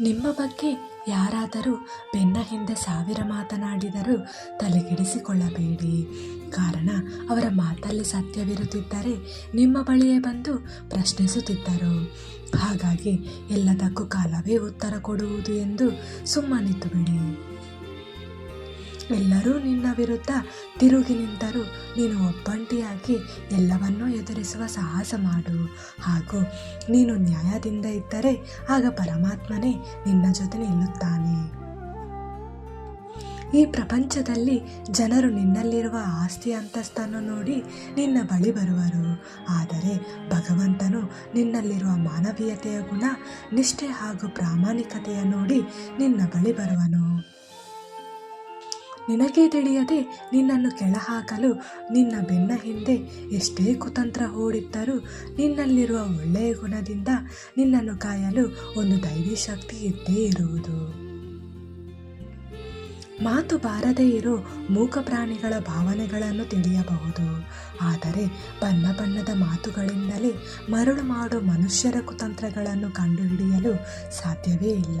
ನಿಮ್ಮ ಬಗ್ಗೆ ಯಾರಾದರೂ ಬೆನ್ನ ಹಿಂದೆ ಸಾವಿರ ಮಾತನಾಡಿದರೂ ತಲೆಗೆಡಿಸಿಕೊಳ್ಳಬೇಡಿ ಕಾರಣ, ಅವರ ಮಾತಲ್ಲಿ ಸತ್ಯವಿರುತ್ತಿದ್ದರೆ ನಿಮ್ಮ ಬಳಿಯೇ ಬಂದು ಪ್ರಶ್ನಿಸುತ್ತಿದ್ದರು. ಹಾಗಾಗಿ ಎಲ್ಲದಕ್ಕೂ ಕಾಲವೇ ಉತ್ತರ ಕೊಡುವುದು ಎಂದು ಸುಮ್ಮನಿತ್ತು ಬಿಡಿ ಎಲ್ಲರೂ ನಿನ್ನ ವಿರುದ್ಧ ತಿರುಗಿ ನಿಂತರೂ. ನೀನು ಒಬ್ಬಂಟಿಯಾಗಿ ಎಲ್ಲವನ್ನೂ ಎದುರಿಸುವ ಸಾಹಸ ಮಾಡು. ಹಾಗೂ ನೀನು ನ್ಯಾಯದಿಂದ ಇದ್ದರೆ ಆಗ ಪರಮಾತ್ಮನೇ ನಿನ್ನ ಜೊತೆ ನಿಲ್ಲುತ್ತಾನೆ. ಈ ಪ್ರಪಂಚದಲ್ಲಿ ಜನರು ನಿನ್ನಲ್ಲಿರುವ ಆಸ್ತಿ ಅಂತಸ್ತನ್ನು ನೋಡಿ ನಿನ್ನ ಬಳಿ ಬರುವರು. ಆದರೆ ಭಗವಂತನು ನಿನ್ನಲ್ಲಿರುವ ಮಾನವೀಯತೆಯ ಗುಣ, ನಿಷ್ಠೆ ಹಾಗೂ ಪ್ರಾಮಾಣಿಕತೆಯ ನೋಡಿ ನಿನ್ನ ಬಳಿ ಬರುವನು. ನಿನಗೆ ತಿಳಿಯದೆ ನಿನ್ನನ್ನು ಕೆಳಹಾಕಲು ನಿನ್ನ ಬೆನ್ನ ಹಿಂದೆ ಎಷ್ಟೇ ಕುತಂತ್ರ ಹೂಡಿದ್ದರೂ ನಿನ್ನಲ್ಲಿರುವ ಒಳ್ಳೆಯ ಗುಣದಿಂದ ನಿನ್ನನ್ನು ಕಾಯಲು ಒಂದು ದೈವಿ ಶಕ್ತಿ ಇದ್ದೇ ಇರುವುದು. ಮಾತು ಬಾರದೇ ಇರೋ ಮೂಕ ಪ್ರಾಣಿಗಳ ಭಾವನೆಗಳನ್ನು ತಿಳಿಯಬಹುದು. ಆದರೆ ಬಣ್ಣ ಬಣ್ಣದ ಮಾತುಗಳಿಂದಲೇ ಮರಳು ಮಾಡೋ ಮನುಷ್ಯರ ಕುತಂತ್ರಗಳನ್ನು ಕಂಡುಹಿಡಿಯಲು ಸಾಧ್ಯವೇ ಇಲ್ಲ.